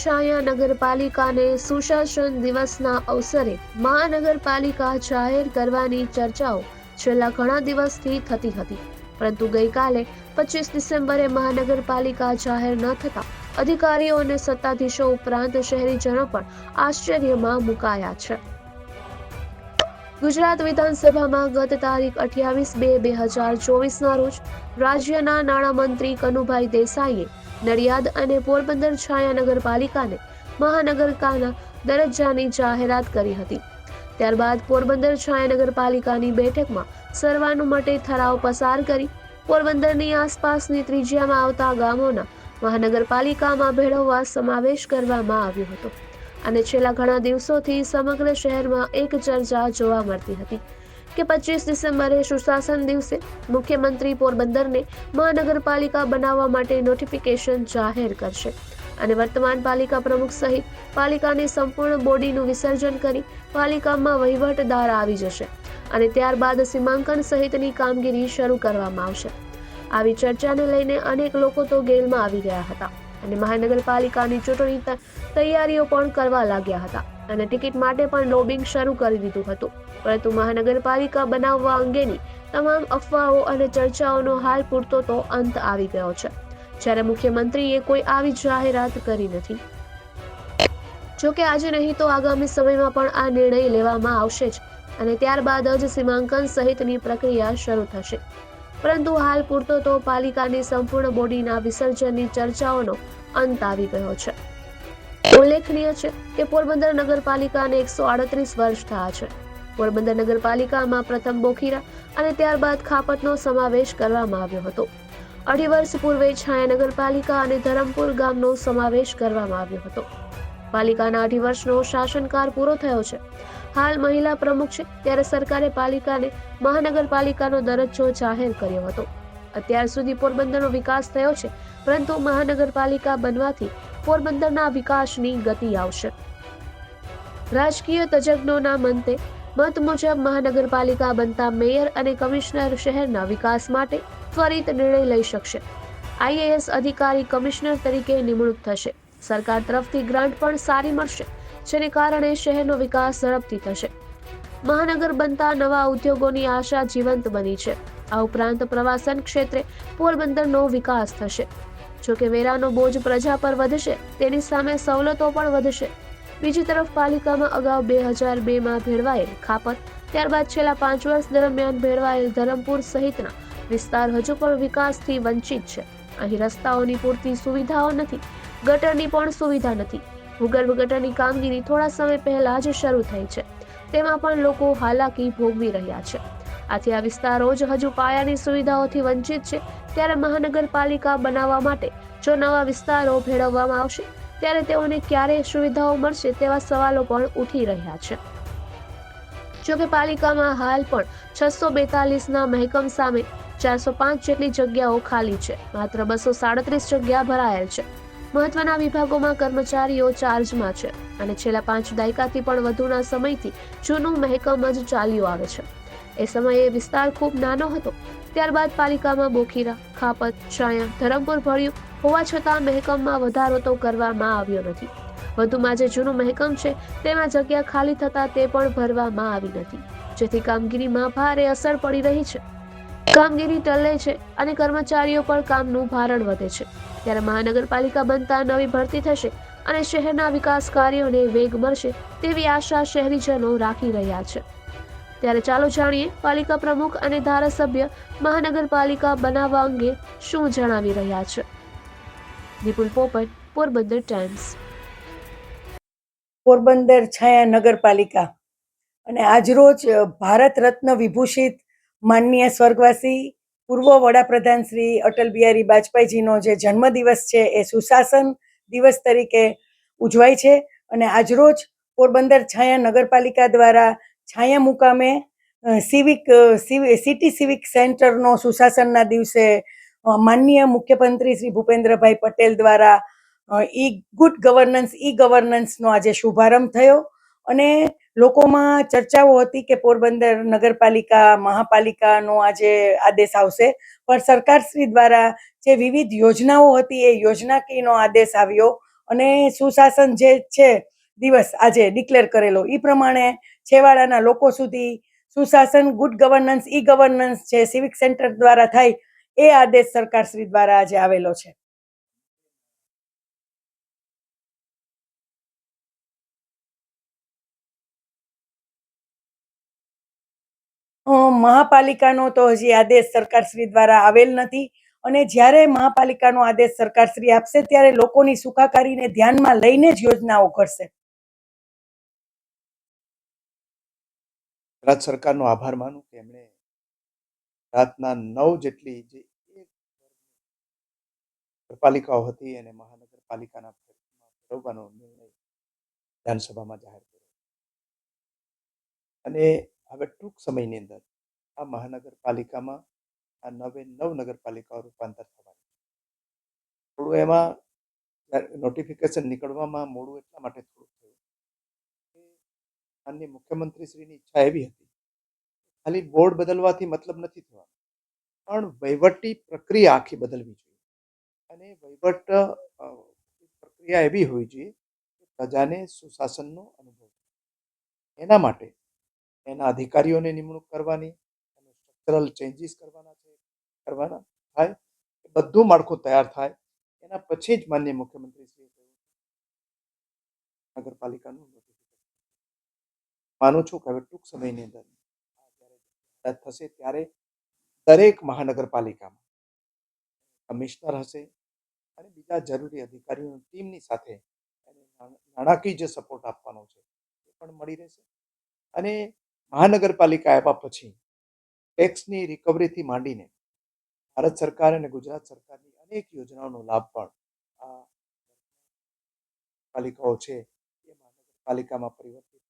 છાયા નગરપાલિકાને સુશાસન દિવસના અવસરે મહાનગરપાલિકા જાહેર કરવાની ચર્ચાઓ છેલ્લા ઘણા દિવસથી થતી હતી. પરંતુ ગઈકાલે પચીસ ડિસેમ્બરે મહાનગરપાલિકા જાહેર ન થતા અધિકારીઓ અને સત્તાધીશો ઉપરાંત શહેરીજનો પણ આશ્ચર્યમાં મુકાયા છે. ગુજરાત વિધાનસભામાં ગત તારીખ અઠ્યાવીસ બે બે હજાર ચોવીસના રોજ રાજ્યના નાણામંત્રી કનુભાઈ દેસાઈએ નડિયાદ અને પોરબંદર છાયા નગરપાલિકાને મહાનગરકાના દરજ્જાની જાહેરાત કરી હતી. ત્યારબાદ પોરબંદર છાયા નગરપાલિકાની બેઠકમાં સર્વાનુમતે ઠરાવ પસાર કરી પોરબંદરની આસપાસની ત્રિજ્યામાં આવતા ગામોના મહાનગરપાલિકામાં ભેળવવા સમાવેશ કરવામાં આવ્યો હતો. અને છેલ્લા ઘણા દિવસોથી સમગ્ર શહેરમાં એક ચર્ચા જોવા મળતી હતી. કે પચીસ ડિસેમ્બરે સુશાસન દિવસે મુખ્યમંત્રી પોરબંદરને મહાનગરપાલિકા બનાવવા માટે નોટિફિકેશન જાહેર કરશે. અને વર્તમાન પાલિકા પ્રમુખ સહિત પાલિકાની સંપૂર્ણ બોડીનું વિસર્જન કરી પાલિકામાં વહીવટદાર આવી જશે અને ત્યારબાદ સીમાંકન સહિતની કામગીરી શરૂ કરવામાં આવશે. આવી ચર્ચાને લઈને અનેક લોકો તો ગેલમાં આવી ગયા હતા અને મહાનગરપાલિકાની ચૂંટણી તૈયારીઓ પણ કરવા લાગ્યા હતા. અને ટિકિટ માટે પણ લોબિંગ શરૂ કરી દીધું હતું. પરંતુ મહાનગરપાલિકા બનાવવા અંગેની તમામ અફવાઓ અને ચર્ચાઓનો હાલ પૂરતો તો અંત આવી ગયો છે. જ્યારે મુખ્યમંત્રીએ કોઈ આવી જાહેરાત કરી નથી. જો કે આજે નહીં તો આગામી સમયમાં પણ આ નિર્ણય લેવામાં આવશે જ અને ત્યારબાદ જ સીમાંકન સહિતની પ્રક્રિયા શરૂ થશે. પરંતુ હાલ પૂરતો તો પાલિકાની સંપૂર્ણ બોડીના વિસર્જનની ચર્ચાઓનો અંત આવી ગયો છે. ઉલ્લેખનીય છે કે પોરબંદર નગરપાલિકાને એકસો આડત્રીસ વર્ષ થયા છે. પોરબંદર નગરપાલિકામાં પ્રથમ બોખીરા અને ત્યારબાદ ખાપતનો સમાવેશ કરવામાં આવ્યો હતો. અઢી વર્ષ પૂર્વે છાયા નગરપાલિકા અને ધરમપુર ગામનો સમાવેશ કરવામાં આવ્યો હતો. પાલિકાના અઢી વર્ષનો શાસનકાળ પૂરો થયો છે. હાલ મહિલા પ્રમુખ છે ત્યારે સરકારે પાલિકાને મહાનગરપાલિકાનો દરજ્જો જાહેર કર્યો હતો. અત્યાર સુધી પોરબંદરનો વિકાસ થયો છે, પરંતુ મહાનગરપાલિકા બનવાથી પોરબંદરના વિકાસની ગતિ આવશે. રાજકીય તજજ્ઞોના મતે મત મુજબ મહાનગરપાલિકા બનતા મેયર અને કમિશનર શહેરના વિકાસ માટે ત્વરિત નિર્ણય લઈ શકશે. આઈએએસ અધિકારી કમિશનર તરીકે નિમણૂક થશે. સરકાર તરફથી ગ્રાન્ટ પણ સારી મળશે, જેને કારણે શહેરનો વિકાસ ઝડપથી થશે. મહાનગર બનતા નવા ઉદ્યોગોની આશા જીવંત બની છે. આ ઉપરાંત પ્રવાસન ક્ષેત્રે પોરબંદરનો વિકાસ થશે. જો કે વેરાનો બોજ પ્રજા પર વધશે, તેની સામે સવલતો પણ વધશે. બીજી તરફ પાલિકામાં અગાઉ બે હજાર બેમાં ભેળવાયેલ ખાપત ત્યારબાદ છેલ્લા પાંચ વર્ષ દરમિયાન ભેળવાયેલ ધરમપુર સહિતના વિસ્તાર હજુ પણ વિકાસથી વંચિત છે. અહીં રસ્તાઓની પૂરતી સુવિધાઓ નથી, ગટરની પણ સુવિધા નથી. ભૂગર્ભ ગટરની કામગીરી થોડા સમય પહેલા જ શરૂ થઈ છે. તેમાં પણ લોકો હાલાકી ભોગવી રહ્યા છે. આથી આ વિસ્તારો જ હજુ પાયાની સુવિધાઓથી વંચિત છે. ત્યારે મહાનગરપાલિકા બનાવવા માટે જો નવા વિસ્તારો ભેળવવામાં આવશે, ત્યારે તેઓને ક્યારે સુવિધાઓ મળશે તેવા સવાલો પણ ઉઠી રહ્યા છે. જોકે પાલિકામાં હાલ પણ છસો બેતાલીસના મહેકમ સામે ચારસો પાંચ જેટલી જગ્યાઓ ખાલી છે. માત્ર બસો સાડત્રીસ જગ્યા ભરાયેલ છે. મહત્વના વિભાગોમાં કર્મચારીઓ ચાર્જમાં છે અને છેલ્લા પાંચ દાયકાથી પણ વધુના સમયથી જૂનું મહેકમ જ ચાલ્યું આવે છે. એ સમયે વિસ્તાર ખૂબ નાનો હતો. ત્યારબાદ પાલિકામાં બોખીરા, ખાપત છાયા ધરમપુર ભર્યું હોવા છતાં મહેકમમાં વધારો તો કરવામાં આવ્યો નથી. વધુમાં જે જૂનું મહેકમ છે તેમાં જગ્યા ખાલી થતા તે પણ ભરવામાં આવી નથી. જેથી કામગીરીમાં ભારે અસર પડી રહી છે. કામગીરી ટલે છે અને કર્મચારીઓ પર કામનું ભારણ વધે છે. ત્યારે મહાનગરપાલિકા બનતા નવી ભરતી થશે અને શહેરના વિકાસ કાર્યોને વેગ મળશે તેવી આશા શહેરીજનો રાખી રહ્યા છે. ત્યારે ચાલો જાણીએ પાલિકા પ્રમુખ અને ધારાસભ્ય મહાનગરપાલિકા બનાવવા અંગે શું જણાવી રહ્યા છે. વિપુલ પોપટ, પોરબંદર ટાઈમ્સ. પોરબંદર છાયા નગરપાલિકા. અને આજરોજ ભારત રત્ન વિભૂષિત માનનીય સ્વર્ગવાસી પૂર્વ વડાપ્રધાન શ્રી અટલ બિહારી વાજપેયીજીનો જે જન્મદિવસ છે, એ સુશાસન દિવસ તરીકે ઉજવાય છે. અને આજરોજ પોરબંદર છાયા નગરપાલિકા દ્વારા છાયા મુકામે સિવિક સિવિ- સિટી સિવિક સેન્ટરનો સુશાસનના દિવસે માનનીય મુખ્યમંત્રી શ્રી ભૂપેન્દ્રભાઈ પટેલ દ્વારા ઈ ગુડ ગવર્નન્સ ઈ ગવર્નન્સનો આજે શુભારંભ થયો અને લોકોમાં ચર્ચાઓ હતી કે પોરબંદર નગરપાલિકા, મહાપાલિકાનો આજે આદેશ આવશે. પણ સરકારશ્રી દ્વારા જે વિવિધ યોજનાઓ હતી એ યોજનાકીયનો આદેશ આવ્યો અને સુશાસન જે છે, દિવસ આજે ડિક્લેર કરેલો. એ પ્રમાણે છેવાડાના લોકો સુધી સુશાસન ગુડ ગવર્નન્સ ઈ ગવર્નન્સ જે સિવિક સેન્ટર દ્વારા થાય, એ આદેશ સરકારશ્રી દ્વારા આજે આવેલો છે. મહાપાલિકાનો તો હજી આદેશ સરકારશ્રી દ્વારા આવેલ નથી અને જ્યારે મહાપાલિકાનો આદેશ સરકારશ્રી આપશે ત્યારે લોકોની સુખાકારીને ધ્યાનમાં લઈને જ યોજનાઓ કરશે ગુજરાત સરકારનો આભાર માનું કે એમણે ગુજરાતના નવ જેટલી જે નગરપાલિકાઓ હતી અને મહાનગરપાલિકાના ફેરવવાનો નિર્ણય વિધાનસભામાં જાહેર કર્યો. અને હવે ટૂંક સમયની અંદર આ મહાનગરપાલિકામાં આ નવે નવ નગરપાલિકાઓ રૂપાંતર થવાની થોડું એમાં નોટિફિકેશન નીકળવામાં મોડું એટલા માટે થોડું માનનીય મુખ્યમંત્રીશ્રીની ઈચ્છા એવી હતી. ખાલી બોર્ડ બદલવાથી મતલબ નથી થવાનો. પણ વહીવટી પ્રક્રિયા આખી બદલવી જોઈએ. અને વહીવટ પ્રક્રિયા એવી હોવી જોઈએ કે પ્રજાને સુશાસનનો અનુભવ એના માટે એના અધિકારીઓને નિમણૂક કરવાની અને સ્ટ્રક્ચરલ ચેન્જીસ કરવાના છે, કરવાના થાય બધું માળખું તૈયાર થાય. એના પછી જ માન્ય મુખ્યમંત્રીશ્રીએ કહ્યું નગરપાલિકાનું. માનું છું કે હવે ટૂંક સમયની અંદર થશે ત્યારે દરેક મહાનગરપાલિકામાં કમિશનર હશે અને બીજા જરૂરી અધિકારીઓની ટીમની સાથે નાણાકીય જે સપોર્ટ આપવાનો છે એ પણ મળી રહેશે. અને મહાનગરપાલિકા આવ્યા પછી ટેક્સની રિકવરીથી માંડીને ભારત સરકાર અને ગુજરાત સરકારની અનેક યોજનાઓનો લાભ પણ આ પાલિકાઓ છે એ મહાનગરપાલિકામાં પરિવર્તિત